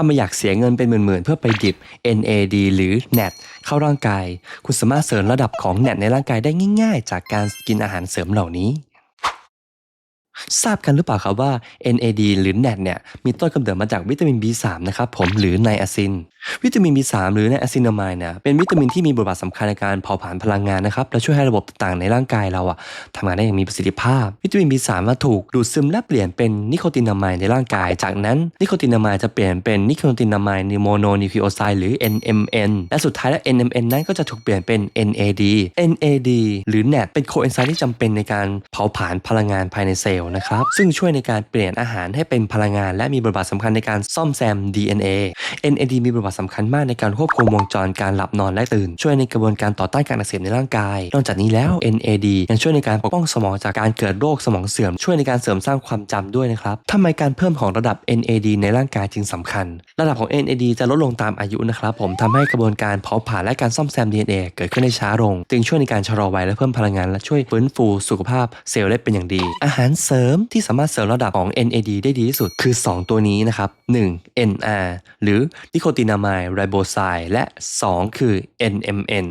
ถ้าไม่อยากเสียเงินเป็นหมื่นๆ เพื่อไปดิบ NAD หรือ NAT เข้าร่างกาย คุณสามารถเสริมระดับของ NAT ในร่างกายได้ง่าย ๆ จากการกินอาหารเสริมเหล่านี้ ทราบกันหรือเปล่าครับว่า NAD หรือ NAT เนี่ยมีต้นกำเนิดมาจากวิตามิน B3 นะครับผมหรือไนอาซินวิตามิน B3 หรือไนอซินามายเนี่ยเป็นวิตามินที่มีบทบาทสำคัญในการเผาผลาญพลังงานนะครับและช่วยให้ระบบต่างๆในร่างกายเราอะทำงานได้อย่างมีประสิทธิภาพ วิตามิน B3 มาถูกดูดซึมและเปลี่ยนเป็นนิโคตินามายในร่างกาย จากนั้นนิโคตินามายจะเปลี่ยนเป็นนิโคตินามายนิโมโนนิคลีโอไซด์หรือ NMN และสุดท้ายแล้ว NMN นั้นก็จะถูกเปลี่ยนเป็น NAD NAD หรือ NAT เป็นโคเอนไซม์ที่จำเป็นในการเผาผลาญพลังงานภายในเซลล์นะครับซึ่งช่วยในการเปลี่ยนอาหารให้เป็นพลังงาน และมีบทบาทสำคัญในการซ่อมแซม DNA NAD มีบทบาทสำคัญมากในการควบคุมวงจรการหลับนอนและตื่น ช่วยในกระบวนการต่อต้านการอักเสบในร่างกาย นอกจากนี้แล้ว NAD ยังช่วยในการปกป้องสมองจากการเกิดโรคสมองเสื่อม ช่วยในการเสริมสร้างความจำด้วยนะครับทำไมการเพิ่มของระดับ NAD ในร่างกายจึงสำคัญ ระดับของ NAD จะลดลงตามอายุนะครับผมทำให้กระบวนการเผาผลาญและการซ่อมแซม DNA เกิดขึ้นได้ช้าลง จึงช่วยในการชะลอวัยและเพิ่มพลังงานและช่วยฟื้นฟูสุขภาพเซลล์ได้เป็นอย่างดี อาหารเสริมที่สามารถเสริมระดับของ NAD ได้ดีที่สุดคือ 2 ตัวนี้นะครับ 1. NR หรือนิโคตินามายไรโบไซด์และ 2 คือ NMN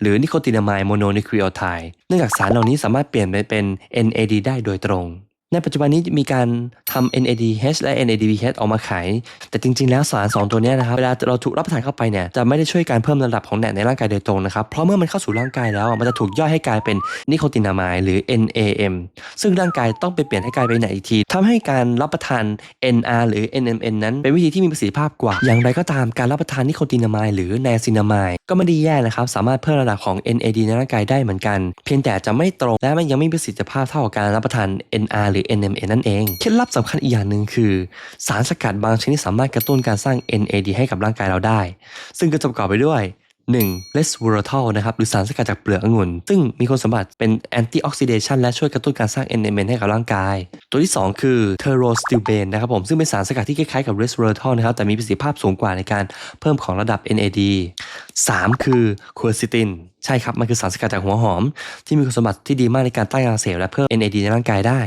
หรือนิโคตินามายโมโนนิคลีโอไทด์เนื่องจากสารเหล่านี้สามารถเปลี่ยนไปเป็น NAD ได้โดยตรง ในปัจจุบันนี้มีการทำ NADH และ NADPH ออกมาขาย แต่จริง ๆ แล้วสาร 2 ตัวนี้นะครับ เวลาเราถูกรับประทานเข้าไปเนี่ย จะไม่ได้ช่วยการเพิ่มระดับของแนในร่างกายโดยตรงนะครับ เพราะเมื่อมันเข้าสู่ร่างกายแล้ว มันจะถูกย่อยให้กลายเป็นนิโคตินามายหรือ NAM ซึ่งร่างกายต้องไปเปลี่ยนให้กลายเป็นแนอีกทีทำให้การรับประทาน NR หรือ NMN นั้น เป็นวิธีที่มีประสิทธิภาพกว่า อย่างไรก็ตามการรับประทานนิโคตินามายหรือไนซินามายก็ไม่ได้แย่นะครับ สามารถเพิ่มระดับของ NAD ในร่างกายได้เหมือนกัน เพียงแต่จะไม่ตรง และมันยังไม่มีประสิทธิภาพเท่ากับการรับประทาน NR หรือ NMN นั่นเอง เคล็ดลับสำคัญอีกอย่างหนึ่งคือ สารสกัดบางชนิดสามารถกระตุ้นการสร้าง NAD ให้กับร่างกายเราได้ ซึ่งก็จะประกอบไปด้วย 1. r e s v e r a t o l นะครับหรือสารสกัดจากเปลือกองุ่น ซึ่งมีคุณสมบัติเป็น anti-oxidation และช่วยกระตุ้นการสร้าง NMN ให้กับร่างกาย ตัวที่ 2 คือ t e r o s t i l b a n นะครับผมซึ่งเป็นสารสกัดที่คล้ายๆกับ r e s v e r a t o l นะครับแต่มีประสิทธิภาพสูงกว่าในการเพิ่มของระดับ NAD 3 คือ quercetin ใช่ครับ มันคือสารสกัดจากหัวหอม ที่มีคุณสมบัติที่ดีมากในการต้านการอักเสบและเพิ่ม NAD ในร่างกายได้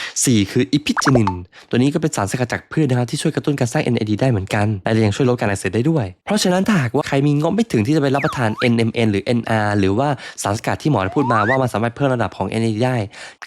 4 คือ epigenin ตัวนี้ก็เป็นสารสกัดจากพืชนะครับที่ช่วยกระตุ้นการสร้าง NAD ได้เหมือนกัน และยังช่วยลดการอักเสบได้ด้วย เพราะฉะนั้นถ้าหากว่าใครมีงบไม่ถึงที่จะไปรับประทาน NMN หรือ NR หรือว่าสารสกัดที่หมอได้พูดมาว่ามันสามารถเพิ่มระดับของ NAD ได้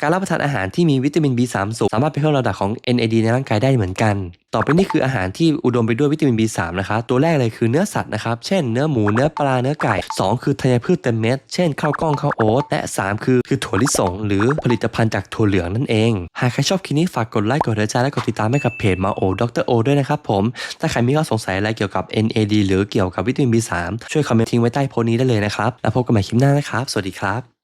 การรับประทานอาหารที่มีวิตามิน B3 สูงสามารถเพิ่มระดับของ NAD ในร่างกายได้เหมือนกันต่อไปนี่คืออาหารที่อุดมไปด้วยวิตามิน B3 นะครับตัวแรกเลยคือเนื้อสัตว์นะครับ เช่นเนื้อหมูเนื้อปลาเนื้อไก่ 2 คือธัญพืชเต็มเม็ด เช่นข้าวกล้องข้าวโอ๊ตและ 3 คือคือถั่วลิสง หรือผลิตภัณฑ์จากถั่วเหลืองนั่นเอง หากใครชอบคลิปนี้ฝากกดไลค์กดหัวใจและกดติดตามให้กับเพจมาโอดรโอด้วยนะครับผม ถ้าใครมีข้อสงสัยอะไรเกี่ยวกับ NAD หรือเกี่ยวกับวิตามิน B3 ช่วยคอมเมนต์ทิ้งไว้ใต้โพสต์นี้ได้เลยนะครับแล้วพบกันใหม่คลิปหน้านะครับสวัสดีครับ